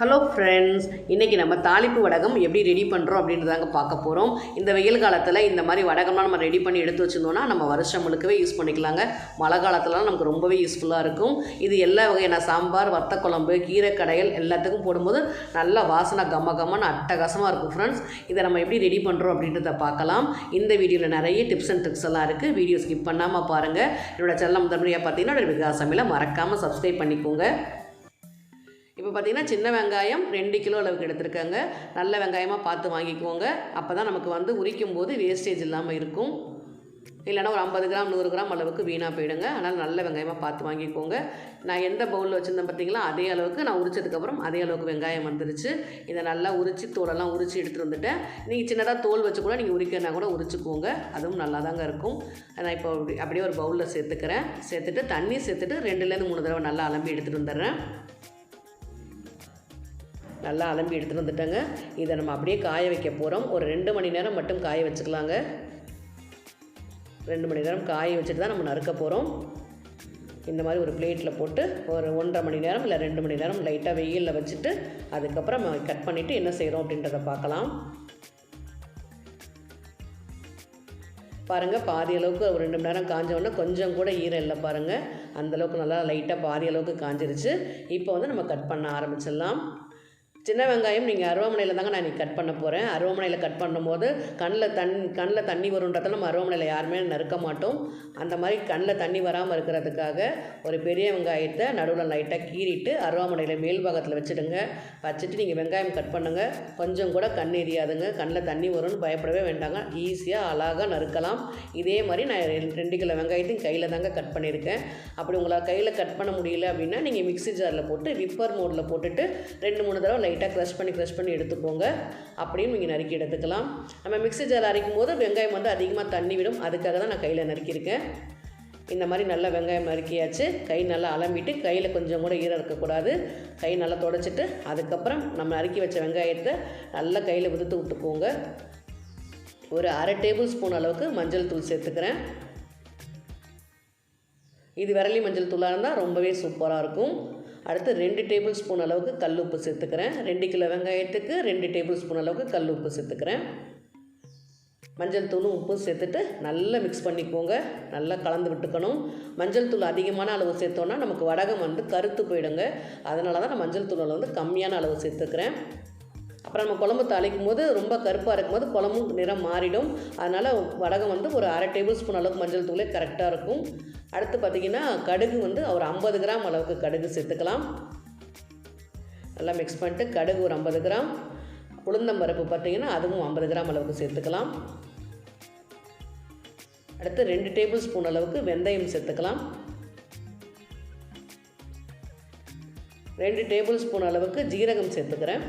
Hello friends இன்றைக்கி நம்ம தாளிப்பு வடகம் எப்படி ரெடி பண்ணுறோம் அப்படின்றதாங்க பார்க்க போகிறோம் இந்த வெயில் காலத்தில் இந்த மாதிரி வடகம்லாம் நம்ம ரெடி பண்ணி எடுத்து வச்சுருந்தோம்னா நம்ம வருஷம் முழுக்கவே யூஸ் பண்ணிக்கலாங்க. மழை காலத்துலலாம் நமக்கு ரொம்பவே யூஸ்ஃபுல்லாக இருக்கும். இது எல்லா வகையான சாம்பார் வத்த குழம்பு கீரை கடையல் எல்லாத்துக்கும் போடும்போது நல்லா வாசனை கம்ம கம்மன்னு அட்டகாசமாக இருக்கும் ஃப்ரெண்ட்ஸ் இதை நம்ம எப்படி ரெடி பண்ணுறோம் அப்படின்றத பார்க்கலாம். இந்த வீடியோவில் நிறைய டிப்ஸ் அண்ட் ட்ரிக்ஸ் எல்லாம் இருக்குது வீடியோ ஸ்கிப் பண்ணாமல் பாருங்கள் என்னோட செல்லம் தமிழியாக பார்த்தீங்கன்னா என்னோட விகாசமில் மறக்காமல் சப்ஸ்கிரைப் பண்ணிக்கோங்க. இப்போ பார்த்தீங்கன்னா சின்ன வெங்காயம் ரெண்டு கிலோ அளவுக்கு எடுத்திருக்காங்க. நல்ல வெங்காயமாக பார்த்து வாங்கிக்கோங்க. அப்போ தான் நமக்கு வந்து உரிக்கும் போது வேஸ்டேஜ் இல்லாமல் இருக்கும். இல்லைன்னா ஒரு ஐம்பது கிராம் நூறு கிராம் அளவுக்கு வீணாக போயிடுங்க. அதனால் நல்ல வெங்காயமாக பார்த்து வாங்கிக்கோங்க. நான் எந்த பவுலில் வச்சுருந்தேன் பார்த்தீங்களா? அதே அளவுக்கு நான் உரிச்சதுக்கப்புறம் அதே அளவுக்கு வெங்காயம் வந்துருச்சு. இதை நல்லா உரித்து தோலெல்லாம் உரித்து எடுத்துகிட்டு வந்துட்டேன். நீங்கள் சின்னதாக தோல் வச்சு கூட நீங்கள் உரிக்கிறனா கூட உரிச்சுக்கோங்க. அதுவும் நல்லா தாங்க இருக்கும். நான் இப்போ அப்படி அப்படியே ஒரு பவுலில் சேர்த்துக்கிறேன். சேர்த்துட்டு தண்ணி சேர்த்துட்டு ரெண்டுலேருந்து மூணு தடவை நல்லா அலம்பி எடுத்துகிட்டு வந்துடுறேன். நல்லா அலம்பி எடுத்துகிட்டு வந்துட்டேங்க. இதை நம்ம அப்படியே காய வைக்க போகிறோம் ஒரு ரெண்டு மணி நேரம் மட்டும் காய வச்சுக்கலாங்க. ரெண்டு மணி நேரம் காய வச்சுட்டு தான் நம்ம நறுக்க போகிறோம் இந்த மாதிரி ஒரு பிளேட்டில் போட்டு ஒரு ஒன்றரை மணி நேரம் இல்லை ரெண்டு மணி நேரம் லைட்டாக வெயிலில் வச்சுட்டு அதுக்கப்புறம் கட் பண்ணிவிட்டு என்ன செய்கிறோம் அப்படின்றத பார்க்கலாம். பாருங்கள் பாதி அளவுக்கு ஒரு ரெண்டு மணி நேரம் காஞ்ச கொஞ்சம் கூட ஈரம் இல்லை பாருங்கள் அந்தளவுக்கு நல்லா லைட்டாக பாதி அளவுக்கு காஞ்சிருச்சு. இப்போ வந்து நம்ம கட் பண்ண ஆரம்பிச்சிடலாம். சின்ன வெங்காயம் நீங்கள் அருவாமனையில் தாங்க நான் இன்றைக்கி கட் பண்ண போகிறேன் அருவாமனையில் கட் பண்ணும்போது கண்ணில் தண் கண்ணில் தண்ணி வருன்றதால நம்ம அருவாமனையில் யாருமே நறுக்க மாட்டோம். அந்த மாதிரி கண்ணில் தண்ணி வராமல் இருக்கிறதுக்காக ஒரு பெரிய வெங்காயத்தை நடுவில் லைட்டாக கீறிட்டு அருவாமனையில் மேல் பாகத்தில் வச்சுடுங்க. வச்சுட்டு நீங்கள் வெங்காயம் கட் பண்ணுங்கள் கொஞ்சம் கூட கண் எரியாதுங்க. கண்ணில் தண்ணி வரும்னு பயப்படவே வேண்டாங்க. ஈஸியாக அழகாக நறுக்கலாம். இதே மாதிரி நான் ரெண்டு- ரெண்டு கிலோ வெங்காயத்தையும் கையில் தாங்க கட் பண்ணியிருக்கேன். அப்படி உங்களால் கையில் கட் பண்ண முடியல அப்படின்னா நீங்கள் மிக்ஸி ஜாரில் போட்டு விப்பர் மோடில் போட்டுட்டு ரெண்டு மூணு தடவை லைட்டாக க்ரஷ் பண்ணி க்ரஷ் பண்ணி எடுத்துக்கோங்க. அப்படின்னு நீங்கள் நறுக்கி எடுத்துக்கலாம். நம்ம மிக்ஸி ஜார் அரைக்கும் போது வெங்காயம் வந்து அதிகமாக தண்ணி விடும். அதுக்காக தான் நான் கையில் நறுக்கியிருக்கேன். இந்த மாதிரி நல்லா வெங்காயம் நறுக்கியாச்சு. கை நல்லா அலம்பிட்டு கையில் கொஞ்சம் கூட ஈரம் இருக்கக்கூடாது. கை நல்லா தொடச்சிட்டு அதுக்கப்புறம் நம்ம நறுக்கி வச்ச வெங்காயத்தை நல்லா கையில் உதுத்து விட்டுக்கோங்க. ஒரு அரை டேபிள் ஸ்பூன் அளவுக்கு மஞ்சள் தூள் சேர்த்துக்கிறேன். இது விரலி மஞ்சள் தூளாக இருந்தால் ரொம்பவே சூப்பராக இருக்கும். அடுத்து ரெண்டு டேபிள் ஸ்பூன் அளவுக்கு கல் உப்பு சேர்த்துக்கிறேன். ரெண்டு கிலோ வெங்காயத்துக்கு ரெண்டு டேபிள் ஸ்பூன் அளவுக்கு கல் உப்பு சேர்த்துக்கிறேன். மஞ்சள் தூளும் உப்பும் சேர்த்துட்டு நல்லா மிக்ஸ் பண்ணிக்கோங்க. நல்லா கலந்து விட்டுக்கணும். மஞ்சள் தூள் அதிகமான அளவு சேர்த்தோன்னா நமக்கு வடகம் வந்து கருத்து போயிடுங்க. அதனால தான் நான் மஞ்சள் தூளில் வந்து கம்மியான அளவு சேர்த்துக்கிறேன். அப்புறம் நம்ம குழம்பு தாளிக்கும் போது ரொம்ப கருப்பாக இருக்கும் போது குழம்பும் நிறம் மாறிடும். அதனால் வடகம் வந்து ஒரு அரை டேபிள் ஸ்பூன் அளவுக்கு மஞ்சள் தூளே கரெக்டாக இருக்கும். அடுத்து பார்த்திங்கன்னா கடுகு வந்து ஒரு ஐம்பது கிராம் அளவுக்கு கடுகு சேர்த்துக்கலாம். நல்லா மிக்ஸ் பண்ணிட்டு கடுகு ஒரு ஐம்பது கிராம். உளுந்தம்பருப்பு பார்த்திங்கன்னா அதுவும் ஐம்பது கிராம் அளவுக்கு சேர்த்துக்கலாம். அடுத்து ரெண்டு டேபிள் ஸ்பூன் அளவுக்கு வெந்தயம் சேர்த்துக்கலாம். ரெண்டு டேபிள் ஸ்பூன் அளவுக்கு ஜீரகம் சேர்த்துக்கிறேன்.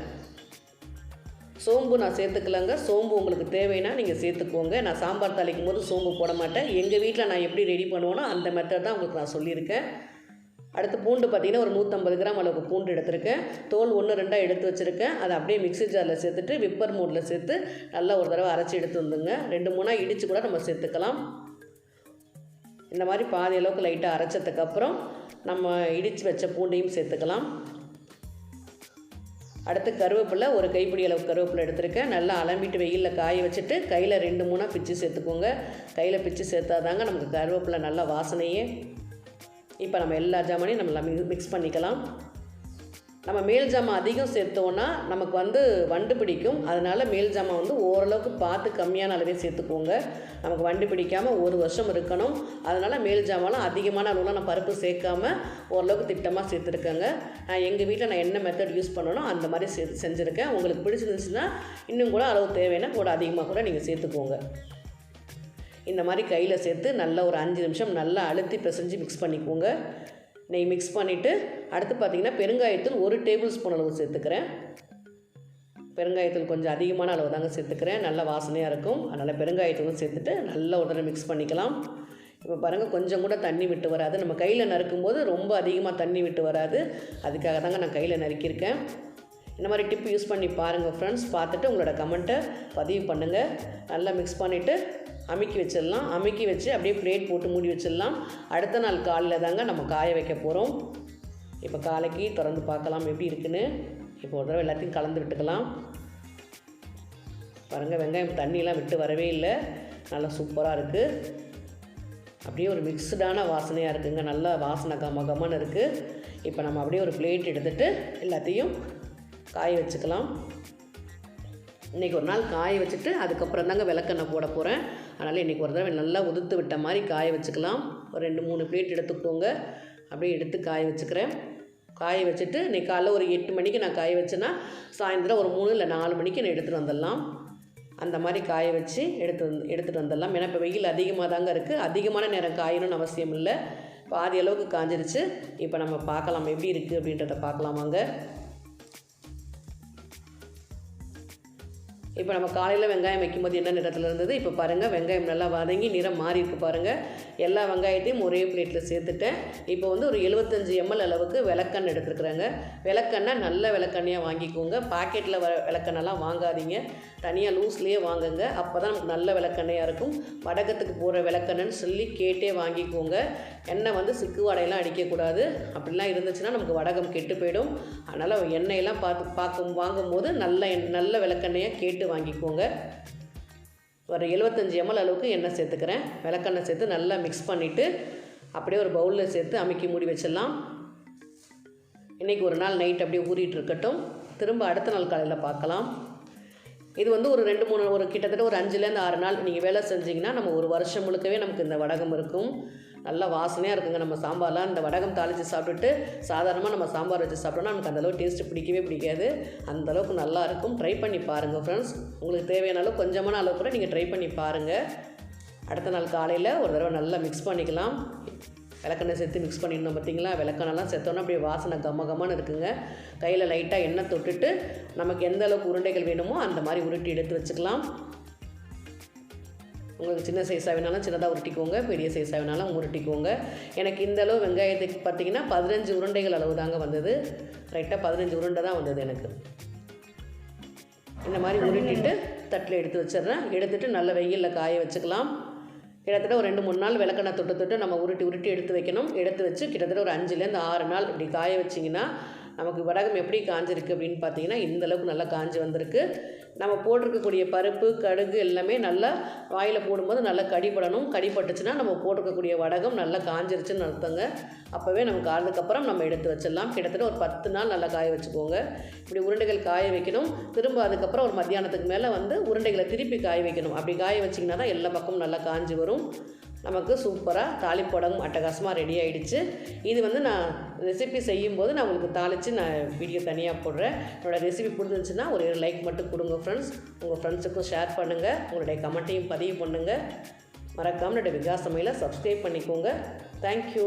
சோம்பு நான் சேர்த்துக்கலங்க. சோம்பு உங்களுக்கு தேவைன்னா நீங்கள் சேர்த்துக்கோங்க. நான் சாம்பார் தாளிக்கும் போது சோம்பு போட மாட்டேன். எங்கள் வீட்டில் நான் எப்படி ரெடி பண்ணுவேனோ அந்த மெத்தட் தான் உங்களுக்கு நான் சொல்லியிருக்கேன். அடுத்து பூண்டு பார்த்தீங்கன்னா ஒரு நூற்றம்பது கிராம் அளவுக்கு பூண்டு எடுத்திருக்கேன். தோல் ஒன்று ரெண்டாக எடுத்து வச்சுருக்கேன். அதை அப்படியே மிக்ஸி ஜாரில் சேர்த்துட்டு விப்பர் மூடில் சேர்த்து நல்லா ஒரு தடவை அரைச்சி எடுத்து வந்துங்க ரெண்டு மூணாக இடித்து கூட நம்ம சேர்த்துக்கலாம். இந்த மாதிரி பாதி அளவுக்கு லைட்டாக அரைச்சதுக்கப்புறம் நம்ம இடித்து வச்ச பூண்டையும் சேர்த்துக்கலாம். அடுத்து கருவேப்பிலை ஒரு கைப்பிடி அளவு கருவேப்பிலை எடுத்திருக்கேன். நல்லா அலம்பிட்டு வெயிலில் காய வச்சுட்டு கையில் ரெண்டு மூணாக பிச்சு சேர்த்துக்கோங்க. கையில் பிச்சு சேர்த்தாதாங்க நமக்கு கருவேப்பிலை நல்லா வாசனையே. இப்போ நம்ம எல்லா ஜாமானையும் நம்ம மிக்ஸ் பண்ணிக்கலாம். நம்ம மேல் ஜாமான் அதிகம் சேர்த்தோன்னா நமக்கு வந்து வண்டு பிடிக்கும். அதனால் மேல் ஜாமான் வந்து ஓரளவுக்கு பார்த்து கம்மியான அளவே சேர்த்துக்கோங்க. நமக்கு வண்டு பிடிக்காமல் ஒரு வருஷம் இருக்கணும். அதனால் மேல் ஜாமான்லாம் அதிகமான அளவில் நான் பருப்பு சேர்க்காம ஓரளவுக்கு திட்டமாக சேர்த்துருக்கேங்க. நான் எங்கள் வீட்டில் நான் என்ன மெத்தட் யூஸ் பண்ணனோ அந்த மாதிரி சே செஞ்சுருக்கேன். உங்களுக்கு பிடிச்சிருந்துச்சுன்னா இன்னும் கூட அளவு தேவைன்னா கூட அதிகமாக கூட நீங்கள் சேர்த்துக்கோங்க. இந்த மாதிரி கையில் சேர்த்து நல்லா ஒரு அஞ்சு நிமிஷம் நல்லா அழுத்தி பிசைஞ்சு மிக்ஸ் பண்ணிக்கோங்க. நெய் மிக்ஸ் பண்ணிவிட்டு அடுத்து பார்த்தீங்கன்னா பெருங்காயத்தூள் ஒரு டேபிள் ஸ்பூன் அளவு சேர்த்துக்கிறேன். பெருங்காயத்தூள் கொஞ்சம் அதிகமான அளவு தாங்க சேர்த்துக்கிறேன். நல்ல வாசனையாக இருக்கும். அதனால் பெருங்காயத்தூளும் சேர்த்துட்டு நல்லா உடனே மிக்ஸ் பண்ணிக்கலாம். இப்போ பாருங்கள் கொஞ்சம் கூட தண்ணி விட்டு வராது. நம்ம கையில் நறுக்கும்போது ரொம்ப அதிகமாக தண்ணி விட்டு வராது. அதுக்காக தாங்க நான் கையில் நறுக்கியிருக்கேன். இந்த மாதிரி டிப் யூஸ் பண்ணி பாருங்கள் ஃப்ரெண்ட்ஸ் பார்த்துட்டு உங்களோட கமெண்ட்டை பதிவு பண்ணுங்கள் நல்லா மிக்ஸ் பண்ணிவிட்டு அமுக்கி வச்சிடலாம். அமுக்கி வச்சு அப்படியே பிளேட் போட்டு மூடி வச்சிடலாம். அடுத்த நாள் காலையில் தாங்க நம்ம காய வைக்க போகிறோம் இப்போ காலைக்கு திறந்து பார்க்கலாம் எப்படி இருக்குன்னு. இப்போ ஒரு தடவை எல்லாத்தையும் கலந்து விட்டுக்கலாம். பாருங்கள் வெங்காயம் தண்ணியெலாம் விட்டு வரவே இல்லை. நல்லா சூப்பராக இருக்குது அப்படியே ஒரு மிக்ஸ்டான வாசனையாக இருக்குங்க. நல்லா வாசனை கம கமன்னு இருக்குது இப்போ நம்ம அப்படியே ஒரு பிளேட் எடுத்துகிட்டு எல்லாத்தையும் காய வச்சுக்கலாம். இன்றைக்கி ஒரு நாள் காய வச்சுட்டு அதுக்கப்புறம் தாங்க விளக்கெண்ணெய் போட போகிறேன் அதனால் இன்றைக்கி ஒரு தடவை நல்லா உதுத்து விட்ட மாதிரி காய வச்சுக்கலாம். ஒரு ரெண்டு மூணு பிளேட் எடுத்துக்கோங்க. அப்படியே எடுத்து காய வச்சுக்கிறேன். காய வச்சுட்டு இன்றைக்கி காலைல ஒரு எட்டு மணிக்கு நான் காய வச்சேன்னா சாயந்தரம் ஒரு மூணு இல்லை நாலு மணிக்கு நான் எடுத்துகிட்டு வந்துடலாம். அந்த மாதிரி காய வச்சு எடுத்து வந்து எடுத்துகிட்டு வந்துடலாம். ஏன்னா இப்போ வெயில் அதிகமாக தாங்க இருக்குது அதிகமான நேரம் காயணும்னு அவசியம் இல்லை. பாதி அளவுக்கு காஞ்சிருச்சு. இப்போ நம்ம பார்க்கலாம். எப்படி இருக்குது அப்படின்றத பார்க்கலாமாங்க. இப்போ நம்ம காலையில் வெங்காயம் வைக்கும்போது என்ன நிறத்தில் இருந்தது? இப்போ பாருங்கள் வெங்காயம் நல்லா வதங்கி நிறம் மாறி இருக்கு பாருங்கள் எல்லா வெங்காயத்தையும் ஒரே பிளேட்டில் சேர்த்துட்டேன். இப்போ வந்து ஒரு எழுபத்தஞ்சு எம்எல் அளவுக்கு விளக்கெண்ணெய் எடுத்துருக்குறாங்க. விளக்கெண்ணெய் நல்ல விளக்கண்ணையாக வாங்கிக்கோங்க. பாக்கெட்டில் வர விளக்கண்ணெல்லாம் வாங்காதீங்க. தனியாக லூஸ்லேயே வாங்குங்க. அப்போ தான் நமக்கு நல்ல விளக்கெண்ணையாக இருக்கும். வடகத்துக்கு போகிற விளக்கெண்ணெய்னு சொல்லி கேட்டே வாங்கிக்கோங்க. எண்ணெய் வந்து சிக்கு வடையெல்லாம் அடிக்கக்கூடாது. அப்படிலாம் இருந்துச்சுன்னா நமக்கு வடகம் கெட்டு போயிடும். அதனால் எண்ணெயெல்லாம் பார்த்து பார்க்கும் வாங்கும்போது நல்ல எண் நல்ல விளக்கெண்ணையாக கேட்டு வாங்கிக்கோங்க. ஒரு எழுபத்தஞ்சி எம்எல் அளவுக்கு எண்ணெய் சேர்த்துக்கிறேன். விளக்கெண்ணெய் சேர்த்து நல்லா மிக்ஸ் பண்ணிவிட்டு அப்படியே ஒரு பவுலில் சேர்த்து அமைக்கி மூடி வச்சிடலாம். இன்றைக்கி ஒரு நாள் நைட் அப்படியே ஊறிட்டு இருக்கட்டும். திரும்ப அடுத்த நாள் காலையில் பார்க்கலாம். இது வந்து ஒரு ரெண்டு மூணு ஒரு கிட்டத்தட்ட ஒரு அஞ்சுலேருந்து ஆறு நாள் நீங்கள் வேலை செஞ்சீங்கன்னா நம்ம ஒரு வருஷம் முழுக்கவே நமக்கு இந்த வடகம் இருக்கும். நல்லா வாசனையாக இருக்குங்க. நம்ம சாம்பார்லாம் இந்த வடகம் தாளித்து சாப்பிட்டுட்டு சாதாரணமாக நம்ம சாம்பார் வச்சு சாப்பிட்டோம்னா நமக்கு அந்தளவு டேஸ்ட் பிடிக்கவே பிடிக்காது. அந்தளவுக்கு நல்லா இருக்கும். ட்ரை பண்ணி பாருங்கள் ஃப்ரெண்ட்ஸ் உங்களுக்கு தேவையான அளவு கொஞ்சமான அளவு கூட நீங்கள் ட்ரை பண்ணி பாருங்கள் அடுத்த நாள் காலையில் ஒரு தடவை நல்லா மிக்ஸ் பண்ணிக்கலாம். விளக்கெண்ணெய் சேர்த்து மிக்ஸ் பண்ணிடணும் பார்த்தீங்களா? விளக்கெண்ணெல்லாம் சேர்த்தோன்னா அப்படியே வாசனை கம்மகமான இருக்குங்க. கையில் லைட்டாக எண்ணெய் தொட்டுட்டு நமக்கு எந்த அளவுக்கு உருண்டைகள் வேணுமோ அந்த மாதிரி உருட்டி எடுத்து வச்சுக்கலாம். உங்களுக்கு சின்ன சைஸாக வேணாலும் சின்னதாக உருட்டிக்கோங்க பெரிய சைஸாக வேணாலும் உருட்டிக்கோங்க. எனக்கு இந்த அளவு வெங்காயத்துக்கு பார்த்தீங்கன்னா பதினஞ்சு உருண்டைகள் அளவு தாங்க வந்தது. கரெக்டாக பதினஞ்சு உருண்டை தான் வந்தது எனக்கு. இந்த மாதிரி உருட்டிட்டு தட்டில் எடுத்து வச்சிடுறேன். எடுத்துட்டு நல்ல வெயிலில் காய வச்சுக்கலாம். கிட்டத்தட்ட ஒரு ரெண்டு மூணு நாள் விளக்கெண்ணெய் தொட்டு தொட்டு நம்ம உருட்டி உருட்டி எடுத்து வைக்கணும். எடுத்து வச்சு கிட்டத்தட்ட ஒரு அஞ்சுலேருந்து ஆறு நாள் இப்படி காய வச்சிங்கன்னா நமக்கு வடகம் எப்படி காஞ்சிருக்கு அப்படின்னு பார்த்தீங்கன்னா இந்த அளவுக்கு நல்லா காஞ்சி வந்திருக்கு. நம்ம போட்டிருக்கக்கூடிய பருப்பு கடுகு எல்லாமே நல்லா வாயில் போடும்போது நல்லா கடிப்படணும் கடிப்பட்டுச்சுன்னா நம்ம போட்டிருக்கக்கூடிய வடகம் நல்லா காஞ்சிருச்சுன்னு அர்த்தங்க. அப்போவே நமக்கு காலத்துக்கப்புறம் நம்ம எடுத்து வச்சிடலாம். கிட்டத்தட்ட ஒரு பத்து நாள் நல்லா காய வச்சுக்கோங்க. இப்படி உருண்டைகள் காய வைக்கணும். திரும்ப அதுக்கப்புறம் ஒரு மத்தியானத்துக்கு மேலே வந்து உருண்டைகளை திருப்பி காய வைக்கணும். அப்படி காய வச்சிங்கன்னா தான் எல்லா பக்கமும் நல்லா காஞ்சி வரும். நமக்கு சூப்பராக தாளிப்படம் அட்டகாசமாக ரெடி ஆகிடுச்சு இது வந்து நான் ரெசிபி செய்யும்போது நான் உங்களுக்கு தாளித்து நான் வீடியோ தனியாக போடுறேன். என்னோடய ரெசிபி பிடிச்சிருந்துச்சுன்னா ஒரு லைக் மட்டும் கொடுங்க ஃப்ரெண்ட்ஸ் உங்கள் ஃப்ரெண்ட்ஸுக்கும் ஷேர் பண்ணுங்கள் உங்களுடைய கமெண்ட்டையும் பதிவு பண்ணுங்கள் மறக்காமல் என்னுடைய விகாசமையில் சப்ஸ்கிரைப் பண்ணிக்கோங்க. தேங்க்யூ